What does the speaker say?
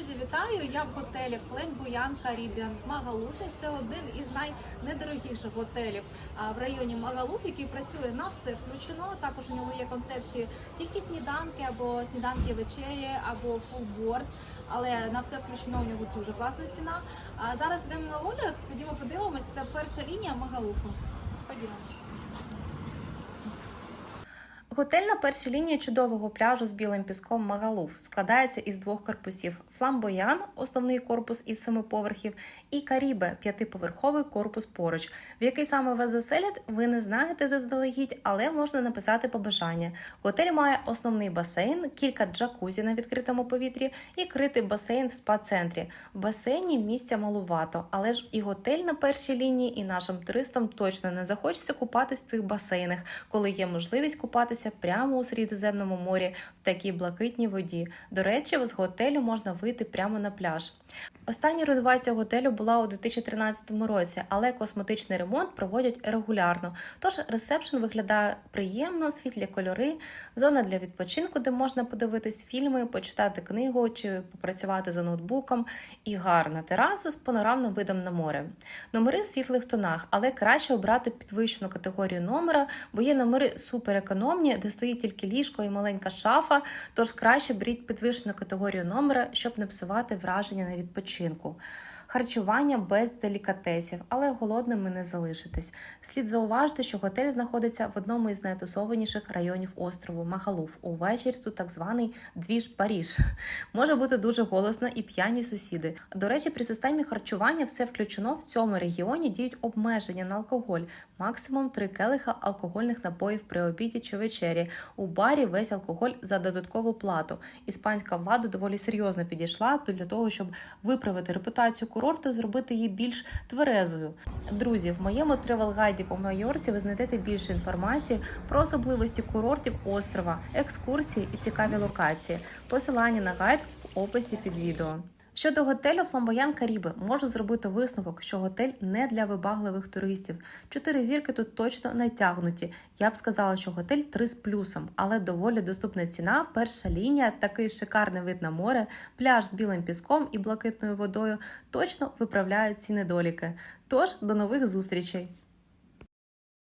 Друзі, вітаю! Я в готелі Флембуян Caribbean в Магалуфі. Це один із найнедорогіших готелів в районі Магалуф, який працює на все включено. Також у нього є концепції тільки сніданки або сніданки вечері, або фулборд. Але на все включено у нього дуже класна ціна. А зараз йдемо на огляд. Ходімо подивимось. Це перша лінія Магалуфу. Ходімо. Готель на першій лінії чудового пляжу з білим піском Магалуф складається із двох корпусів: Фламбоян, основний корпус із семи поверхів, і Карібе, п'ятиповерховий корпус поруч. В який саме вас заселять, ви не знаєте заздалегідь, але можна написати побажання. Готель має основний басейн, кілька джакузі на відкритому повітрі і критий басейн в спа-центрі. В басейні місця малувато, але ж і готель на першій лінії, і нашим туристам точно не захочеться купатись в цих басейнах, коли є можливість купатися прямо у Середземному морі в такій блакитній воді. До речі, з готелю можна вийти прямо на пляж. Остання реновація готелю була у 2013 році, але косметичний ремонт проводять регулярно. Тож ресепшн виглядає приємно, світлі кольори, зона для відпочинку, де можна подивитись фільми, почитати книгу чи попрацювати за ноутбуком, і гарна тераса з панорамним видом на море. Номери в світлих тонах, але краще обрати підвищену категорію номера, бо є номери суперекономні, де стоїть тільки ліжко і маленька шафа. Тож краще беріть підвищену категорію номера, щоб не псувати враження на відпочинку відпочинку. Харчування без делікатесів, але голодними не залишитесь. Слід зауважити, що готель знаходиться в одному із найтусованіших районів острову Махалуф. Увечері тут так званий двіж Паріж. Може бути дуже голосно і п'яні сусіди. До речі, при системі харчування все включено в цьому регіоні діють обмеження на алкоголь, максимум три келиха алкогольних напоїв при обіді чи вечері. У барі весь алкоголь за додаткову плату. Іспанська влада доволі серйозно підійшла для того, щоб виправити репутацію курорту, зробити її більш тверезою. Друзі, в моєму тревел-гайді по Майорці ви знайдете більше інформації про особливості курортів острова, екскурсії і цікаві локації. Посилання на гайд в описі під відео. Щодо готелю Фламбоян Каріби, можу зробити висновок, що готель не для вибагливих туристів. Чотири зірки тут точно не тягнуті. Я б сказала, що готель 3 з плюсом, але доволі доступна ціна. Перша лінія, такий шикарний вид на море, пляж з білим піском і блакитною водою точно виправляють ці недоліки. Тож до нових зустрічей!